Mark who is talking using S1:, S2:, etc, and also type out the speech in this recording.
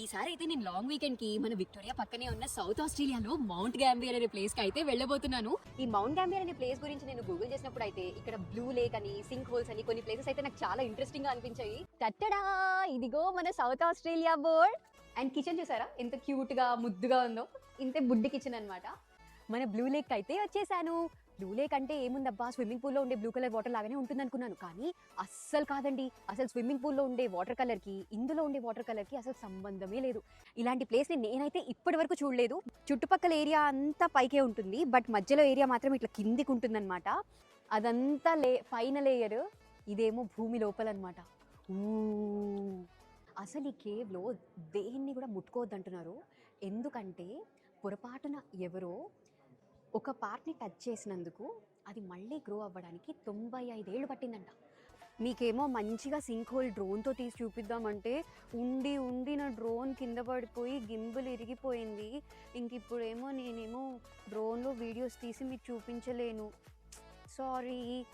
S1: ఈసారి అయితే నేను లాంగ్ వీకెండ్కి మన విక్టోరియా పక్కనే ఉన్న సౌత్ ఆస్ట్రేలియాలో మౌంట్ గ్యాంబియర్ అనే ప్లేస్కి అయితే వెళ్ళబోతున్నాను. ఈ మౌంట్ గ్యాంబియర్ అనే ప్లేస్ గురించి నేను గూగుల్ చేసినప్పుడు అయితే ఇక్కడ బ్లూ లేక్ అని సింక్ హోల్స్ అని కొన్ని ప్లేసెస్ అయితే నాకు చాలా ఇంట్రెస్టింగ్గా అనిపించాయి. తట్టడా ఇదిగో మన South Australia board. And kitchen చూసారా? ఎంత క్యూట్గా ముద్దుగా ఉందో. ఇంతే బుడ్డి కిచెన్ అన్నమాట. మన బ్లూ లేక్ అయితే వచ్చేసాను. బ్లూ లేక్ అంటే ఏముందబ్బా? స్విమ్మింగ్ పూల్లో ఉండే బ్లూ కలర్ వాటర్ లాగానే ఉంటుంది అనుకున్నాను కానీ అస్సలు కాదండి. అసలు స్విమ్మింగ్ పూల్లో ఉండే వాటర్ కలర్కి ఇందులో ఉండే వాటర్ కలర్కి అసలు సంబంధమే లేదు. ఇలాంటి ప్లేస్ని నేనైతే ఇప్పటి వరకు చూడలేదు. చుట్టుపక్కల ఏరియా అంతా పైకే ఉంటుంది. బట్ మధ్యలో ఏరియా మాత్రం ఇట్లా కిందికి ఉంటుందన్నమాట. అదంతా లే పైన లేయర్ ఇదేమో భూమి లోపల అనమాట అసలు ఈ కేవ్లో దేన్ని కూడా ముట్టుకోవద్దు అంటున్నారు ఎందుకంటే పొరపాటున ఎవరో ఒక పార్ట్ని టచ్ చేసినందుకు అది మళ్ళీ గ్రో అవ్వడానికి తొంభై ఐదేళ్ళు పట్టిందంట. మీకేమో మంచిగా సింక్ హోల్ డ్రోన్తో తీసి చూపిద్దామంటే ఉండి ఉండి నా డ్రోన్ కింద పడిపోయి గింబులు ఇరిగిపోయింది. ఇంక ఇప్పుడేమో నేనేమో డ్రోన్లో వీడియోస్ తీసి మీకు చూపించలేను. సారీ